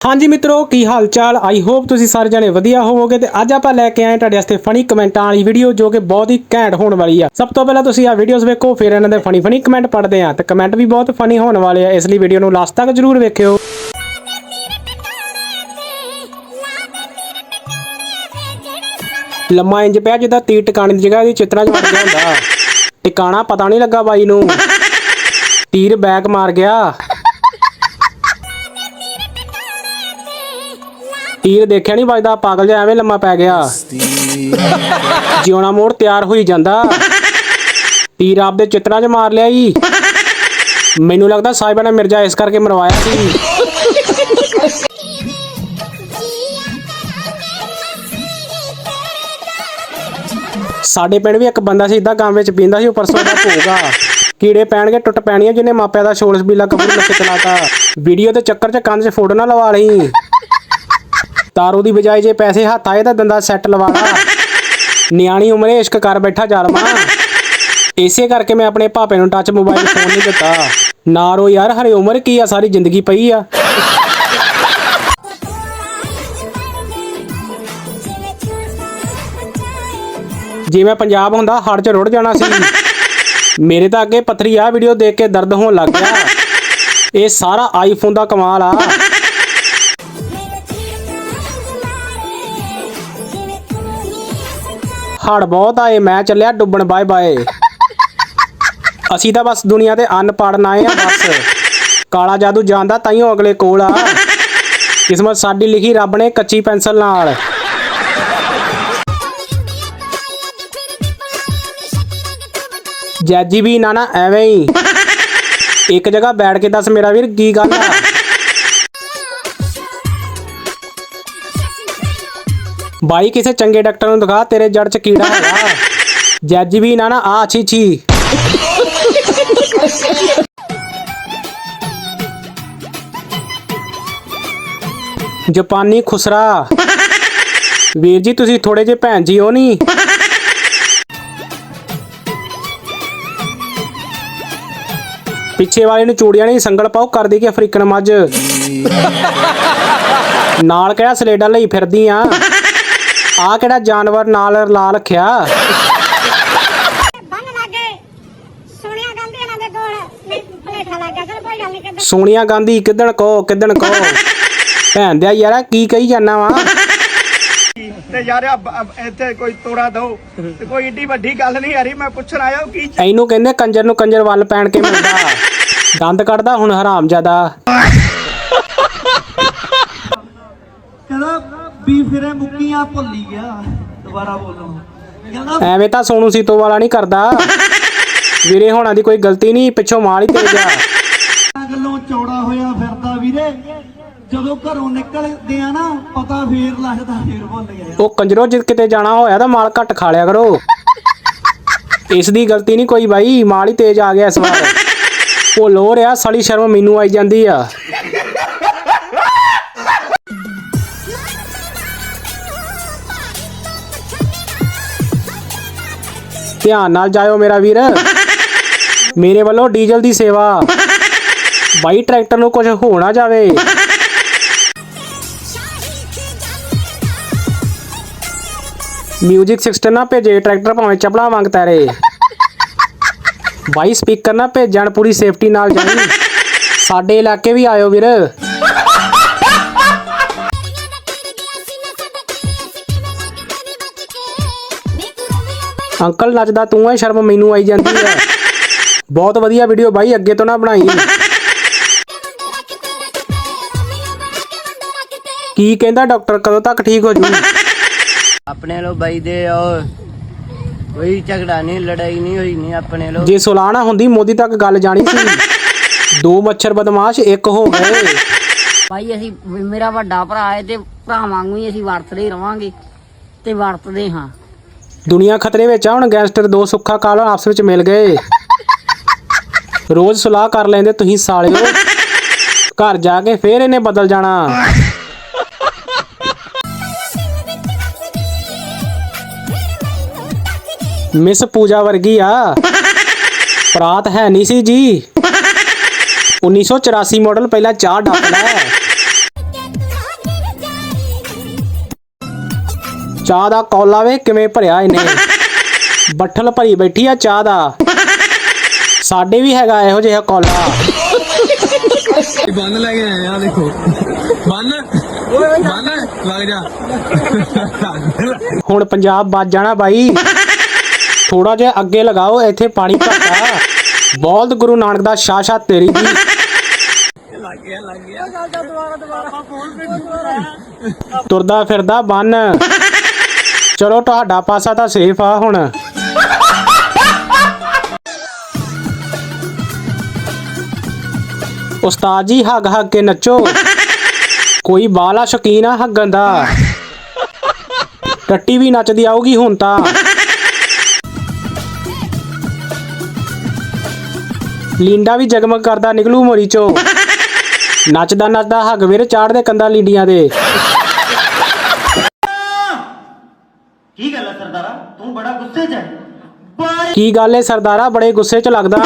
ਹਾਂਜੀ ਮਿੱਤਰੋ, ਕੀ ਹਾਲ ਚਾਲ ਆਈ ਹੋਪ ਤੁਸੀਂ ਸਾਰੇ ਜਣੇ ਵਧੀਆ ਹੋਵੋਗੇ ਤੇ ਅੱਜ ਆਪਾਂ ਲੈ ਕੇ ਆਏ ਤੁਹਾਡੇ ਵਾਸਤੇ ਫਨੀ ਕਮੈਂਟਾਂ ਵਾਲੀ ਵੀਡੀਓ ਜੋ ਕਿ ਬਹੁਤ ਹੀ ਘੈਂਟ ਹੋਣ ਵਾਲੀ ਆ। ਸਭ ਤੋਂ ਪਹਿਲਾਂ ਤੁਸੀਂ ਆ ਵੀਡੀਓਜ਼ ਵੇਖੋ, ਫਿਰ ਇਹਨਾਂ ਦੇ ਫਨੀ ਫਨੀ ਕਮੈਂਟ ਪੜ੍ਹਦੇ ਆ ਤੇ ਕਮੈਂਟ ਵੀ ਬਹੁਤ ਫਨੀ ਹੋਣ ਵਾਲੇ ਆ। ਇਸ ਲਈ ਵੀਡੀਓ ਨੂੰ ਲਾਸਟ ਤੱਕ ਜਰੂਰ ਵੇਖਿਓ। ਲੰਮਾ ਇੰਜ ਪਿਆ ਜਿੱਦਾਂ ਤੀਰ ਟਿਕਾਣੇ ਦੀ ਜਗ੍ਹਾ ਦੀ ਚਿੱਤਰਾਂ 'ਚ ਵੜ ਗਿਆ ਹੁੰਦਾ। ਟਿਕਾਣਾ ਪਤਾ ਨਹੀਂ ਲੱਗਾ ਬਾਈ ਨੂੰ। ਤੀਰ ਬੈਕ ਮਾਰ ਗਿਆ। ਤੀਰ ਦੇਖਿਆ ਨਹੀਂ ਵੱਜਦਾ, ਪਾਗਲ ਜਿਹਾ ਐਵੇਂ ਲੰਮਾ ਪੈ ਗਿਆ। ਜਿਉਣਾ ਮੋੜ ਤਿਆਰ ਹੋਈ ਜਾਂਦਾ। ਤੀਰ ਆਪਦੇ ਚਿੱਤਰਾਂ 'ਚ ਮਾਰ ਲਿਆ ਈ ਮੈਨੂੰ ਲੱਗਦਾ ਸਾਹਿਬਾ ਨੇ ਮਿਰਜ਼ਾ ਇਸ ਕਰਕੇ ਮਰਵਾਇਆ ਸੀ। ਸਾਡੇ ਪਿੰਡ ਵੀ ਇੱਕ ਬੰਦਾ ਸੀ ਇਦਾਂ ਗਾਂ ਵਿੱਚ ਪੀਂਦਾ ਸੀ, ਉਹ ਪਰਸੋਂ ਦਾ ਭੋਗਾ ਕੀੜੇ ਪੈਣਗੇ, ਟੁੱਟ ਪੈਣੀਆਂ ਜਿਹਨੇ ਮਾਪਿਆਂ ਦਾ ਸ਼ੋਲਸ ਬੀਲਾ ਕਬਰ ਲੱਕੇ ਚਲਾਤਾ ਵੀਡੀਓ ਦੇ ਚੱਕਰ 'ਚ ਕੰਨ 'ਚ ਫੋਟੋ ਨਾ ਲਵਾ ਲਈ। ਤਾਰੂ ਦੀ ਬਜਾਏ ਜੇ ਪੈਸੇ ਹੱਥ ਆਏ ਤਾਂ ਦੰਦਾ ਸੈੱਟ ਲਵਾ। ਨਿਆਣੀ ਉਮਰੇ ਇਸ਼ਕ ਕਰ ਬੈਠਾ ਜ਼ਾਲਮਾ। ਇਸੇ ਕਰਕੇ ਮੈਂ ਆਪਣੇ ਭਾਪੇ ਨੂੰ ਟੱਚ ਮੋਬਾਈਲ ਫੋਨ ਨਹੀਂ ਦਿੱਤਾ। ਨਾ ਰੋ ਯਾਰ, ਹਰੇ ਉਮਰ ਕੀ ਆ, ਸਾਰੀ ਜ਼ਿੰਦਗੀ ਪਈ ਆ। ਜੇ ਮੈਂ ਪੰਜਾਬ ਹੁੰਦਾ ਹੜ 'ਚ ਰੁੜ ਜਾਣਾ ਸੀ। ਮੇਰੇ ਤਾਂ ਅੱਗੇ ਪੱਥਰੀ ਆ ਵੀਡੀਓ ਦੇਖ ਕੇ ਦਰਦ ਹੋਣ ਲੱਗ ਗਿਆ। ਇਹ ਸਾਰਾ ਆਈਫੋਨ ਦਾ ਕਮਾਲ ਆ। ਹੜ ਬਹੁਤ ਆਏ, ਮੈਂ ਚੱਲਿਆ ਡੁੱਬਣ, ਬਾਏ ਬਾਏ। ਅਸੀਂ ਤਾਂ ਬਸ ਦੁਨੀਆ ਤੇ ਅੰਨ ਪਾੜਨ ਆਏ ਆ, ਬਸ। ਕਾਲਾ ਜਾਦੂ ਜਾਣਦਾ ਤਾਈਓ ਅਗਲੇ ਕੋਲ ਆ। ਕਿਸਮਤ ਸਾਡੀ ਲਿਖੀ ਰੱਬ ਨੇ ਕੱਚੀ ਪੈਨਸਲ ਨਾਲ। ਜੈਜੀ ਵੀ ਨਾ ਨਾ ਐਵੇਂ ਹੀ। ਇੱਕ ਜਗ੍ਹਾ ਬੈਠ ਕੇ ਦੱਸ ਮੇਰਾ ਵੀਰ ਕੀ ਗੱਲ ਆ? ਬਾਈ ਕਿਸੇ ਚੰਗੇ ਡਾਕਟਰ ਨੂੰ ਦਿਖਾ ਤੇਰੇ ਜੜ ਚ ਕੀੜਾ ਹੈਗਾ। ਜੱਜ ਵੀ ਨਾ ਨਾ ਆ ਛੀ ਛੀ। ਜਾਪਾਨੀ ਖੁਸਰਾ। ਵੀਰ ਜੀ ਤੁਸੀਂ ਥੋੜੇ ਜਿਹੇ ਭੈਣ ਜੀ ਹੋ ਨਹੀਂ ਪਿੱਛੇ ਵਾਲੇ ਨੂੰ ਚੂੜੀਆਂ ਨਹੀਂ ਸੰਗਲ ਪਾਓ ਕਰਦੀ ਕਿ ਅਫਰੀਕਨ ਮੱਝ। ਨਾਲ ਕਿਹੜਾ ਸਲੇਡਾ ਲਈ ਫਿਰਦੀ ਆ। ਆ ਕਿਹੜਾ ਜਾਨਵਰ ਨਾਲ ਲਾ ਰੱਖਿਆ? ਸੋਨੀਆ ਗਾਂਧੀ ਕਿਦਣ ਕੋ ਕਿਦਣ ਕੋ ਭੈਣ ਦਿਆ ਯਾਰਾ ਕੀ ਕਹੀ ਜਾਂਦਾ ਵਾ? ਤੇ ਯਾਰ ਇੱਥੇ ਕੋਈ ਤੋੜਾ ਦੋ। ਤੇ ਕੋਈ ਏਡੀ ਵੱਡੀ ਗੱਲ ਨਹੀਂ ਯਾਰੀ ਮੈਂ ਪੁੱਛਣ ਆਇਆ ਕੀ ਇਹਨੂੰ ਕਹਿੰਦੇ ਕੰਜਰ ਨੂੰ ਕੰਜਰ ਵੱਲ ਪੈਣ ਕੇ ਮਿਲਦਾ ਦੰਦ ਕੱਢਦਾ ਹੁਣ ਹਰਾਮ ਜ਼ਿਆਦਾ ਕਹਿੰਦਾ ਵੀ ਫਿਰੇ ਮੁੱਕੀਆਂ ਭੁੱਲੀ ਗਿਆ। ਦੁਬਾਰਾ ਬੋਲੋ। ਕਹਿੰਦਾ ਐਵੇਂ ਤਾਂ ਸੋਨੂ ਸੀਤੋ ਵਾਲਾ ਨਹੀਂ ਕਰਦਾ। ਵੀਰੇ ਹੋਣਾ ਦੀ ਕੋਈ ਗਲਤੀ ਨਹੀਂ ਪਿੱਛੋਂ ਮਾਲ ਹੀ ਤੇਜ ਆ ਗੱਲੋਂ ਚੌੜਾ ਹੋਇਆ ਫਿਰਦਾ ਵੀਰੇ। ਜਦੋਂ ਘਰੋਂ ਨਿਕਲਦੇ ਆ ਨਾ ਪਤਾ ਫੇਰ ਲੱਗਦਾ ਫੇਰ ਭੁੱਲ ਗਿਆ। ਉਹ ਕੰਜਰੋ ਜਿੱਦ ਕਿਤੇ ਜਾਣਾ ਹੋਇਆ ਤਾਂ ਮਾਲ ਘੱਟ ਖਾ ਲਿਆ ਕਰੋ। ਇਸ ਦੀ ਗਲਤੀ ਨਹੀਂ ਕੋਈ ਬਾਈ ਮਾਲ ਹੀ ਤੇਜ ਆ ਗਿਆ ਇਸ ਵਾਰ। ਉਹ ਲੋ ਰਿਆ ਸਾਲੀ ਸ਼ਰਮ ਮੈਨੂੰ ਆਈ ਜਾਂਦੀ ਆ। ਧਿਆਨ ਨਾਲ ਜਾਇਓ ਮੇਰਾ ਵੀਰ। ਮੇਰੇ ਵੱਲੋਂ ਡੀਜ਼ਲ ਦੀ ਸੇਵਾ। ਬਾਈ ਟਰੈਕਟਰ ਨੂੰ ਕੁਝ ਹੋ ਨਾ ਜਾਵੇ। ਮਿਊਜ਼ਿਕ ਸਿਸਟਮ ਨਾ ਭੇਜੇ, ਟਰੈਕਟਰ ਭਾਵੇਂ ਚਪਲਾ ਵਾਂਗ ਤੈਰੇ। ਬਾਈ ਸਪੀਕਰ ਨਾ ਭੇਜਣ, ਪੂਰੀ ਸੇਫਟੀ ਨਾਲ ਜਾਈ। ਸਾਡੇ ਇਲਾਕੇ ਵੀ ਆਇਓ ਵੀਰ। ਅੰਕਲ ਨੱਚਦਾ ਤੂੰ ਐ ਸ਼ਰਮ ਮੈਨੂੰ ਆਈ ਜਾਂਦੀ ਹੈ ਬਹੁਤ ਵਧੀਆ ਵੀਡੀਓ ਬਾਈ ਅੱਗੇ ਤੋਂ ਨਾ ਬਣਾਈ। ਕੀ ਕਹਿੰਦਾ ਡਾਕਟਰ ਕਦੋਂ ਤੱਕ ਠੀਕ ਹੋ ਜੂ ਆਪਣੇ ਲੋ ਬਾਈ ਦੇ ਉਹ ਕੋਈ ਝਗੜਾ ਨਹੀਂ ਲੜਾਈ ਨਹੀਂ ਹੋਈ ਨਹੀਂ ਆਪਣੇ ਲੋ। ਜੇ ਸੁਲਾਣਾ ਹੁੰਦੀ ਮੋਦੀ ਤੱਕ ਗੱਲ ਜਾਣੀ ਸੀ। ਦੋ ਮੱਛਰ ਬਦਮਾਸ਼ ਇੱਕ ਹੋ ਗਏ। ਭਾਈ ਅਸੀਂ ਮੇਰਾ ਵੱਡਾ ਭਰਾ ਹੈ ਤੇ ਭਰਾ ਵਾਂਗੂ ਹੀ ਅਸੀਂ ਵਰਤਦੇ ਰਵਾਂਗੇ ਤੇ ਵਰਤਦੇ ਹਾਂ। ਦੁਨੀਆ ਖਤਰੇ ਵਿੱਚ ਆ, ਹੁਣ ਗੈਂਗਸਟਰ ਦੋ ਸੁੱਖਾ ਕਾਲ ਆਪਸ ਵਿੱਚ ਮਿਲ ਗਏ। ਰੋਜ਼ ਸੁਲਾਹ ਕਰ ਲੈਂਦੇ, ਤੁਸੀਂ ਸਾਲਿਓ। ਘਰ ਜਾ ਕੇ ਫੇਰ ਇਹਨੇ ਬਦਲ ਜਾਣਾ। ਮਿਸ ਪੂਜਾ ਵਰਗੀ ਆ। ਪ੍ਰਾਤ ਹੈ ਨਹੀਂ ਸੀ ਜੀ। 1984 ਮਾਡਲ ਪਹਿਲਾਂ ਚਾਹ ਡੱਕ ਲੈ। ਚਾਹ ਦਾ ਕੌਲਾ ਵੇ ਕਿਵੇਂ ਭਰਿਆ ਇਹਨੇ? ਬੱਠਲ ਭਰੀ ਬੈਠੀ ਆ ਚਾਹ ਦਾ। ਸਾਡੇ ਵੀ ਹੈਗਾ ਇਹੋ ਜਿਹਾ ਕੌਲਾ। ਬੰਨ ਲੈ ਕੇ ਆਏ ਆ ਦੇਖੋ। ਬੰਨ। ਬੰਨ ਲੱਗ ਜਾ। ਹੁਣ ਪੰਜਾਬ ਵੱਜ ਜਾਣਾ ਬਾਈ। ਥੋੜਾ ਜਿਹਾ ਅੱਗੇ ਲਗਾਓ ਇੱਥੇ ਪਾਣੀ ਭਰਤਾ ਬੋਲਦ ਗੁਰੂ ਨਾਨਕ ਦਾ ਸ਼ਾਸ਼ਾ ਤੇਰੀ ਦੀ। ਤੁਰਦਾ ਫਿਰਦਾ ਬੰਨ। ਚਲੋ ਤੁਹਾਡਾ ਪਾਸਾ ਤਾਂ ਸੇਫ ਆ ਹੁਣ। ਉਸਤਾਦ ਜੀ ਹੱਗ ਹੱਗ ਕੇ ਨੱਚੋ। ਕੋਈ ਬਾਲਾ ਸ਼ੌਕੀਨ ਆ ਹੱਗਣ ਦਾ। ਟੱਟੀ ਵੀ ਨੱਚਦੀ ਆਊਗੀ ਹੁਣ ਤਾਂ। ਲਿੰਡਾ ਵੀ ਜਗਮਗ ਕਰਦਾ ਨਿਕਲੂ ਮੋਰੀ ਚੋ ਨੱਚਦਾ ਨੱਚਦਾ ਹੱਗ ਵੀਰ ਚਾੜਦੇ ਕੰਦਾ ਲਿੰਡੀਆਂ ਦੇ। ਕੀ ਗੱਲ ਹੈ ਸਰਦਾਰਾ? ਤੂੰ ਬੜਾ ਗੁੱਸੇ 'ਚ ਹੈ ਬਾਈ! ਕੀ ਗੱਲ ਏ ਸਰਦਾਰਾ? ਬੜੇ ਗੁੱਸੇ 'ਚ ਲੱਗਦਾ।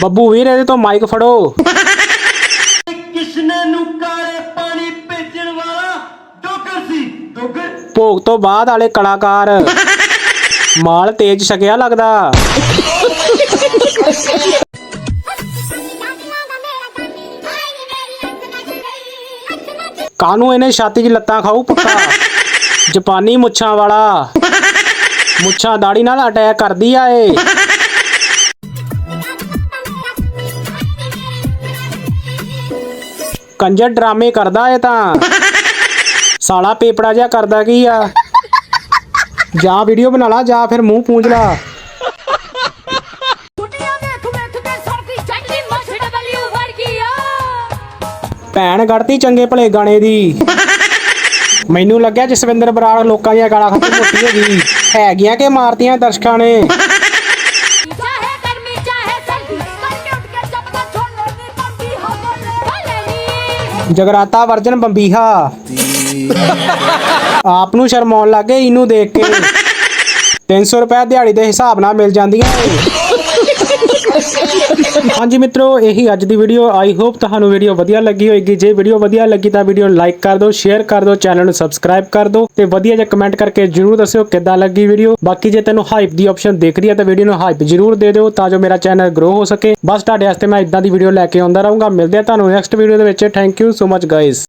ਬੱਬੂ ਵੀਰ ਇਹਦੇ ਤੋਂ ਮਾਈਕ ਫੜੋ। ਕਿਸ਼ਨੇ ਨੂੰ ਕਾਲੇ ਪਾਣੀ ਭੇਜਣ ਵਾਲਾ ਡੋਗਰ ਸੀ। ਡੋਗਰ ਭੋਗ ਤੋਂ ਬਾਅਦ ਵਾਲੇ ਕਲਾਕਾਰ। ਮਾਲ ਤੇਜ ਛਕਿਆ ਲੱਗਦਾ। ਕਾਨੂੰ ਇਹਨੇ ਛਾਤੀ 'ਚ ਲੱਤਾਂ ਖਾਊ ਪੱਕਾ ਜਾਪਾਨੀ ਮੁੱਛਾਂ ਵਾਲਾ। ਮੁੱਛਾਂ ਦਾੜੀ ਨਾਲ ਅਟੈਕ ਕਰਦੀ ਆ ਏ ਕੰਜਰ ਡਰਾਮੇ ਕਰਦਾ ਏ ਤਾਂ। ਸਾਲਾ ਪੇਪੜਾ ਜਿਹਾ ਕਰਦਾ ਕੀ ਆ? ਜਾਂ ਵੀਡੀਓ ਬਣਾ ਲਾ ਜਾਂ ਫਿਰ ਮੂੰਹ ਪੂੰਝ ਲਾ। ਭੈਣ ਗੜਤੀ ਚੰਗੇ ਭਲੇ ਗਾਣੇ ਦੀ। ਮੈਨੂੰ ਲੱਗਿਆ ਜਸਵਿੰਦਰ ਬਰਾੜ ਲੋਕਾਂ ਦੀਆਂ ਗਾਲਾਂ ਖੱਟੀ ਮੋਟੀ ਹੋ ਗਈ। ਹੈਗੀਆਂ ਕਿ ਮਾਰਤੀਆਂ ਦਰਸ਼ਕਾਂ ਨੀ? ਜਗਰਾਤਾ ਵਰਜਨ ਬੰਬੀਹਾ। ਆਪ ਨੂੰ ਸ਼ਰਮਾਉਣ ਲੱਗੇ ਇਹਨੂੰ ਦੇਖ ਕੇ। 300 ਰੁਪਏ ਦਿਹਾੜੀ ਦੇ ਹਿਸਾਬ ਨਾਲ ਮਿਲ ਜਾਂਦੀਆਂ ਏ ਹਾਂਜੀ ਮਿੱਤਰੋ, ਇਹੀ ਅੱਜ ਦੀ ਵੀਡੀਓ ਆਈ ਹੋਪ ਤੁਹਾਨੂੰ ਵੀਡੀਓ ਵਧੀਆ ਲੱਗੀ ਹੋਏਗੀ। ਜੇ ਵੀਡੀਓ ਵਧੀਆ ਲੱਗੀ ਤਾਂ ਵੀਡੀਓ ਨੂੰ ਲਾਈਕ ਕਰ ਦਿਓ ਸ਼ੇਅਰ ਕਰ ਦਿਓ ਚੈਨਲ ਨੂੰ ਸਬਸਕ੍ਰਾਈਬ ਕਰ ਦਿਓ ਤੇ ਵਧੀਆ ਜਿਹਾ ਕਮੈਂਟ ਕਰਕੇ ਜਰੂਰ ਦੱਸਿਓ ਕਿੱਦਾਂ ਲੱਗੀ ਵੀਡੀਓ ਬਾਕੀ ਜੇ ਤੈਨੂੰ ਹਾਈਪ ਦੀ ਆਪਸ਼ਨ ਦੇਖ ਰਹੀ ਹੈ ਤਾਂ ਵੀਡੀਓ ਨੂੰ ਹਾਈਪ ਜਰੂਰ ਦੇ ਦਿਓ ਤਾਂ ਜੋ ਮੇਰਾ ਚੈਨਲ ਗਰੋ ਹੋ ਸਕੇ। ਬਸ ਤੁਹਾਡੇ ਵਾਸਤੇ ਮੈਂ ਇਦਾਂ ਦੀ ਵੀਡੀਓ ਲੈ ਕੇ ਆਉਂਦਾ ਰਹੂੰਗਾ। ਮਿਲਦੇ ਆ ਤੁਹਾਨੂੰ ਨੈਕਸਟ ਵੀਡੀਓ ਦੇ ਵਿੱਚ। Thank you so much guys